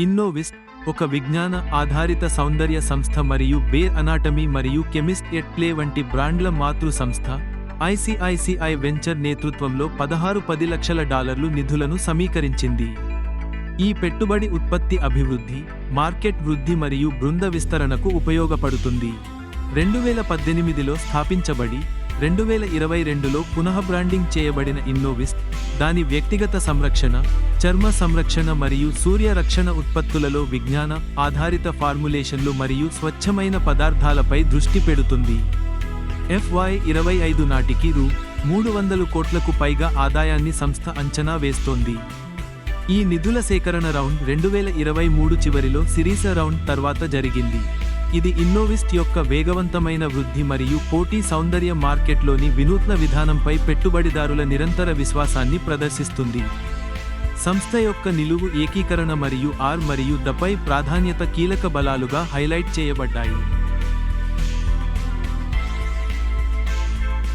ఇన్నోవిస్ట్ ఒక విజ్ఞాన ఆధారిత సౌందర్య సంస్థ మరియు బేర్ అనాటమీ మరియు కెమిస్ట్ ఎట్ ప్లే వంటి బ్రాండ్ల మాతృ సంస్థ ఐసిఐసిఐ వెంచర్ నేతృత్వంలో పదహారు పది లక్షల డాలర్లు నిధులను సమీకరించింది. ఈ పెట్టుబడి ఉత్పత్తి అభివృద్ధి మార్కెట్ వృద్ధి మరియు బృంద విస్తరణకు ఉపయోగపడుతుంది. రెండు వేల పద్దెనిమిదిలో స్థాపించబడి రెండు వేల ఇరవై రెండులో పునః బ్రాండింగ్ చేయబడిన ఇన్నోవిస్ట్ దాని వ్యక్తిగత సంరక్షణ చర్మ సంరక్షణ మరియు సూర్య రక్షణ ఉత్పత్తులలో విజ్ఞాన ఆధారిత ఫార్ములేషన్లు మరియు స్వచ్ఛమైన పదార్థాలపై దృష్టి పెడుతుంది. ఎఫ్వై ఇరవై ఐదు నాటికి రూ. మూడు వందలు కోట్లకు పైగా ఆదాయాన్ని సంస్థ అంచనా వేస్తోంది. ఈ నిధుల సేకరణ రౌండ్ రెండు వేల ఇరవై మూడు చివరిలో సిరీస రౌండ్ తర్వాత జరిగింది. ఇది ఇన్నోవిస్ట్ యొక్క వేగవంతమైన వృద్ధి మరియు పోటీ సౌందర్య మార్కెట్లోని వినూత్న విధానంపై పెట్టుబడిదారుల నిరంతర విశ్వాసాన్ని ప్రదర్శిస్తుంది. సంస్థ యొక్క నిలువు ఏకీకరణ మరియు ఆర్ మరియు దపై ప్రాధాన్యత కీలక బలాలుగా హైలైట్ చేయబడ్డాయి.